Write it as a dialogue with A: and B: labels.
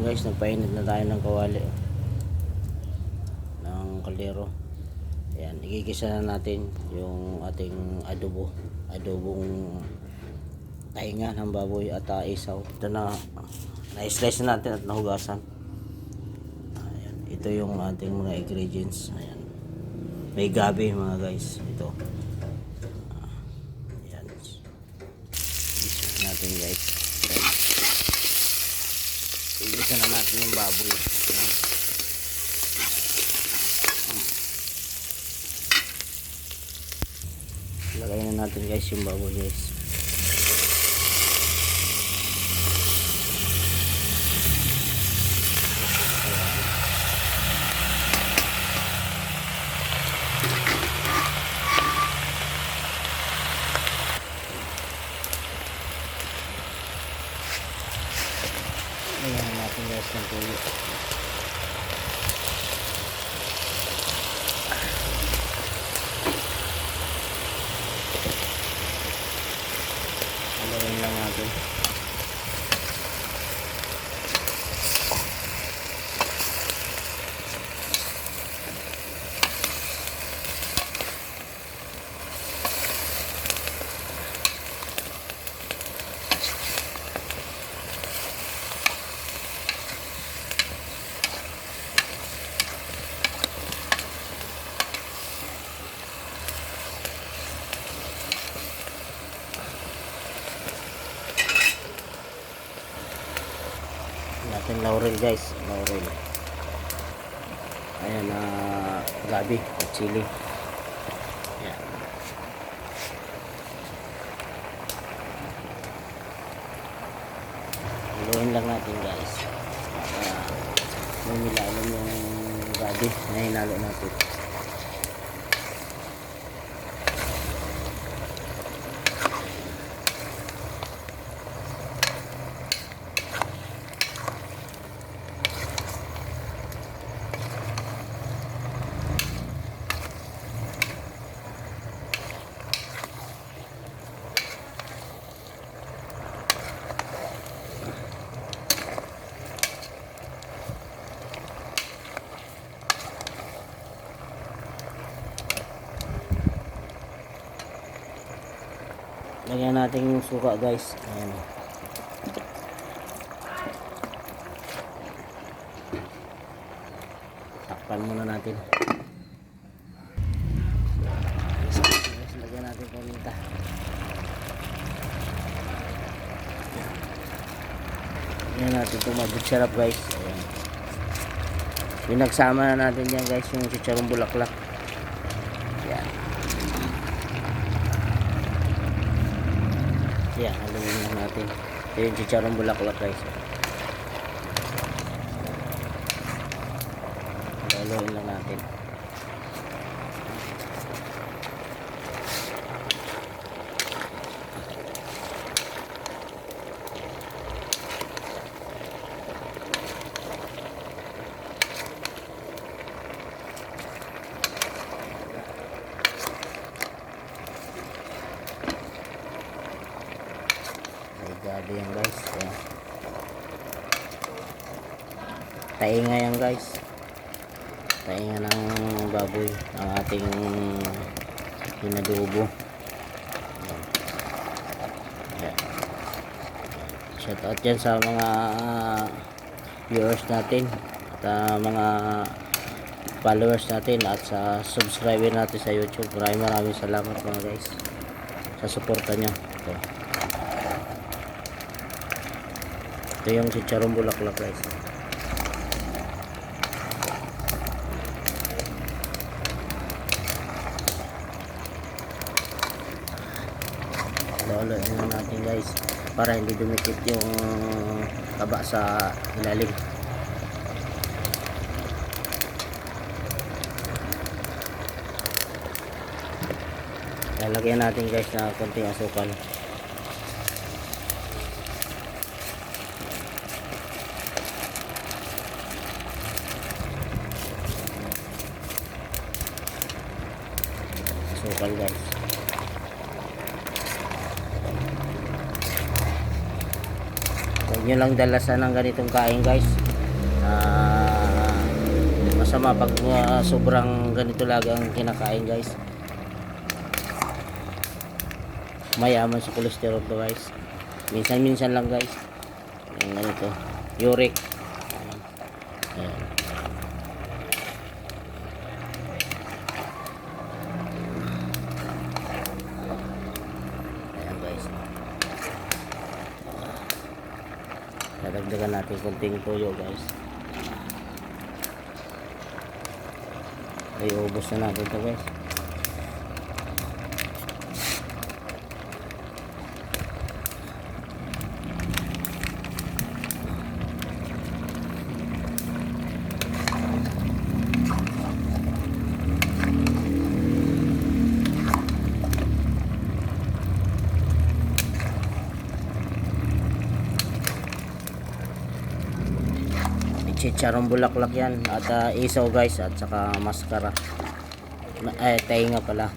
A: Ayan guys, nagpainit na tayo ng kawali. Ng kaldero. Ayan, igigisa na natin yung ating adobo. Adobong tainga ng baboy at uh, isaw. Ito na, na-slice na natin at nahugasan. Ayan, ito yung ating mga ingredients. Ayan. May gabi mga guys. Ito. Ah, Ayan. Igisa natin guys. Ayan. Igisa na natin yung baboy. Lagay na natin guys yung baboy guys. Lagyan na natin guys ng tuyo. Lagyan lang natin. Laurel guys. Laurel. Ayan na gabi at chili. Ayan. Haluin lang natin guys. Para lumilalim yung gabi na hinalo natin lagyan natin yung suka guys. Ayan. Takpan muna natin. Guys lagyan natin paminta. Lagyan natin itong magic sarap guys. Ayan. Pinagsama na natin yan guys yung chicharong bulaklak yan Yan, haluin lang natin. Ito yung chicharong bulaklak guys. Haluin lang natin. May gabi yan guys. Ayan. Tainga yan guys. Tainga ng baboy. Ang ating. Ayan. Shout out dyan sa mga viewers natin. At ah, mga followers natin at sa subscriber natin sa YouTube. Maraming maraming salamat mga guys sa suporta nyo. Ito. Ito yung chicharong bulaklak guys. Loloin lang natin guys para hindi dumikit yung taba sa ilalim. Lalagyan natin guys na konting asukal guys. Huwag nyo lang dalasan ng ganitong kain guys. Ah, masama pag ah, sobrang ganito lagi ang kinakain guys. Mayaman sa cholesterol to guys. Minsan-minsan lang guys. Yung ganito. Uric. Ayan guys. Dadagdagan natin konting toyo guys. Ay, ubos na natin to guys. Chicharong bulaklak yan at ah, isaw guys at saka maskara. Eh, tainga pala.